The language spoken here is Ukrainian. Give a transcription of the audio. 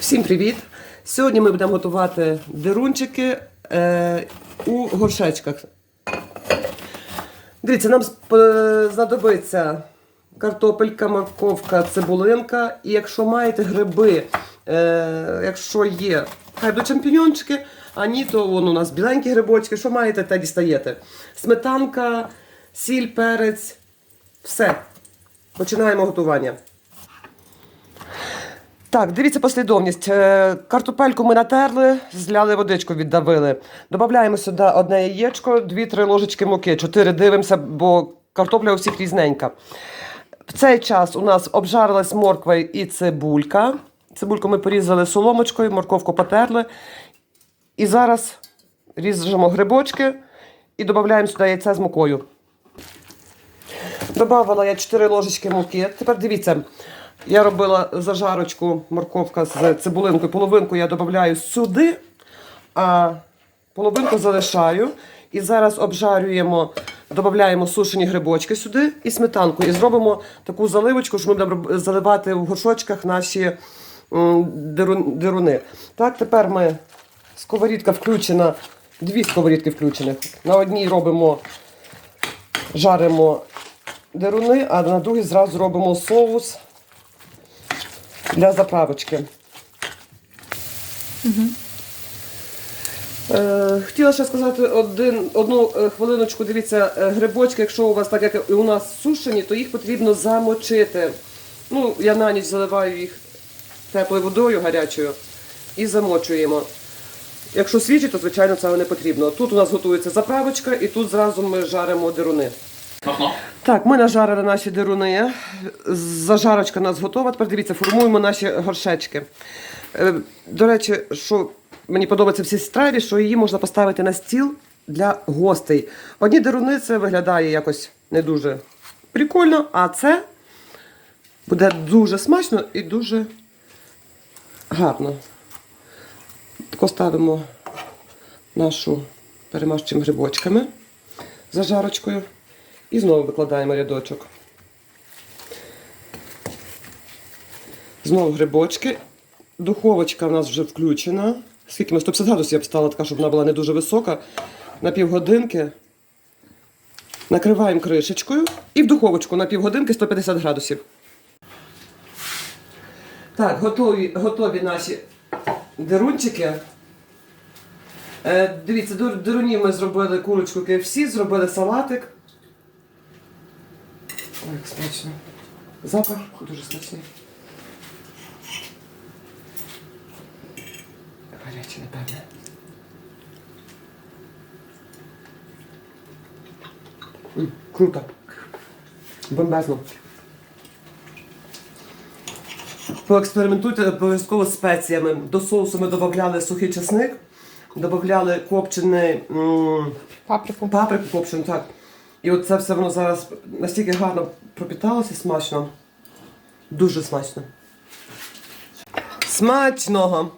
Всім привіт! Сьогодні ми будемо готувати дирунчики е, у горшечках. Дивіться, нам знадобиться картопелька, морковка, цибулинка. І якщо маєте гриби, е, якщо є, хай будуть шампіньончики, а ні, то вон у нас біленькі грибочки. Що маєте, те дістаєте. Сметанка, сіль, перець. Все. Починаємо готування. Так, дивіться послідовність. Е, Картопельку ми натерли, зляли водичку, віддавили. Додаємо сюди одне яєчко, 2-3 ложечки муки. 4 дивимося, бо картопля у всіх різненька. В цей час у нас обжарилась морква і цибулька. Цибульку ми порізали соломочкою, морковку потерли. І зараз ріжемо грибочки і додаємо сюди яйця з мукою. Добавила я 4 ложечки муки. Тепер дивіться, я робила зажарочку морковка з цибулинкою. Половинку я додаю сюди, а половинку залишаю. І зараз обжарюємо, додаємо сушені грибочки сюди і сметанку. І зробимо таку заливочку, що ми будемо заливати в горшочках наші дируни. Так, тепер ми сковорідка включена, дві сковорідки включених. На одній робимо жаримо деруни, а на другій зразу робимо соус для заправочки. Е, хотіла ще сказати один, одну е, хвилиночку. Дивіться, е, грибочки, якщо у вас так як і у нас сушені, то їх потрібно замочити. Ну, я на ніч заливаю їх теплою водою гарячою і замочуємо. Якщо свіжі, то звичайно цього не потрібно. Тут у нас готується заправочка, і тут зразу ми жаримо деруни. Так, ми нажарили наші деруни. Зажарочка у нас готова. Тепер дивіться, формуємо наші горшечки. Е, До речі, що мені подобається в цій страві, що її можна поставити на стіл для гостей. Одні деруни це виглядає якось не дуже прикольно, а це буде дуже смачно і дуже гарно. Тако ставимо нашу перемащуємо грибочками зажарочкою. І знову викладаємо рядочок. Знову грибочки. Духовочка в нас вже включена. Скільки ми 150 градусів я б стала така, щоб вона була не дуже висока. На півгодинки. Накриваємо кришечкою і в духовочку на півгодинки 150 градусів. Так, готові, готові наші дирунчики. Е, дивіться, до дирунів ми зробили курочку KFC, зробили салатик. Ой, як смачно. Запах дуже смачний. Гарячий, напевне. М, Круто. Бомбезно. Поекспериментуйте обов'язково з спеціями. До соусу ми додавали сухий чесник, додавали копчений м, Паприку. паприку копчену, так. І от це все воно зараз настільки гарно пропіталося смачно. Дуже смачно. Смачного!